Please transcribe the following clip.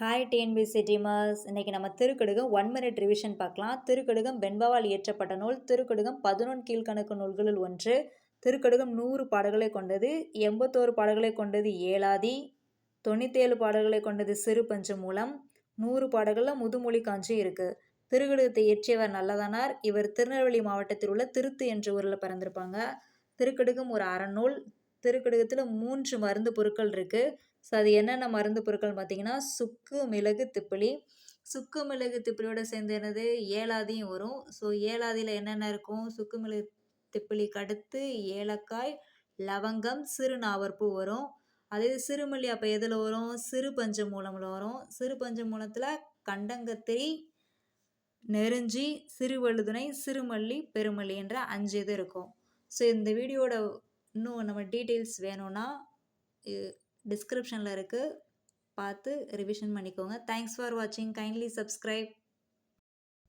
Hi TNPSC டீமர்ஸ் இன்றைக்கி நம்ம திருக்கடுகம் one minute revision பார்க்கலாம். திருக்கடுகம் வெண்பாவால் இயற்றப்பட்ட நூல். திருக்கடுகம் பதினொன்று கீழ்கணக்கு நூல்களுள் ஒன்று. திருக்கடுகம் நூறு பாடல்களை கொண்டது எண்பத்தோரு பாடல்களை கொண்டது ஏழாதி. தொண்ணூற்றேழு பாடல்களை கொண்டது சிறு பஞ்சு மூலம். நூறு பாடல்களில் முதுமொழி காஞ்சி இருக்குது திருக்கடுகத்தை இயற்றியவர் நல்லதானார். இவர் திருநெல்வேலி மாவட்டத்தில் உள்ள திருத்து என்ற ஊரில் பிறந்திருப்பாங்க. திருக்கடுகம் ஒரு அறநூல். திருக்கடுகத்தில் மூன்று மருந்து பொருட்கள் இருக்குது ஸோ அது என்னென்ன மருந்து பொருட்கள் பார்த்தீங்கன்னா சுக்கு மிளகு திப்பிலி. சுக்கு மிளகு திப்பிலியோட சேர்ந்து என்னது? ஏலாதியும் வரும். ஸோ ஏலாதியில் என்னென்ன இருக்கும்? சுக்கு மிளகு திப்பிலிக்கு அடுத்து ஏலக்காய் லவங்கம் சிறு நாவற்பூ வரும். அதே சிறுமல்லி அப்போ எதில் வரும்? சிறு பஞ்ச மூலமில் வரும். சிறு பஞ்ச மூலத்தில் கண்டங்கத்திரி நெருஞ்சி சிறுவழுதுணை சிறுமல்லி பெருமல்லி என்ற அஞ்சு இது இருக்கும். ஸோ இந்த வீடியோட இன்னும் நம்ம டீட்டெயில்ஸ் வேணும்னா டிஸ்கிரிப்ஷனில் இருக்குது பார்த்து ரிவிஷன் பண்ணிக்கோங்க. தேங்க்ஸ் ஃபார் வாட்சிங் கைண்ட்லி சப்ஸ்கிரைப்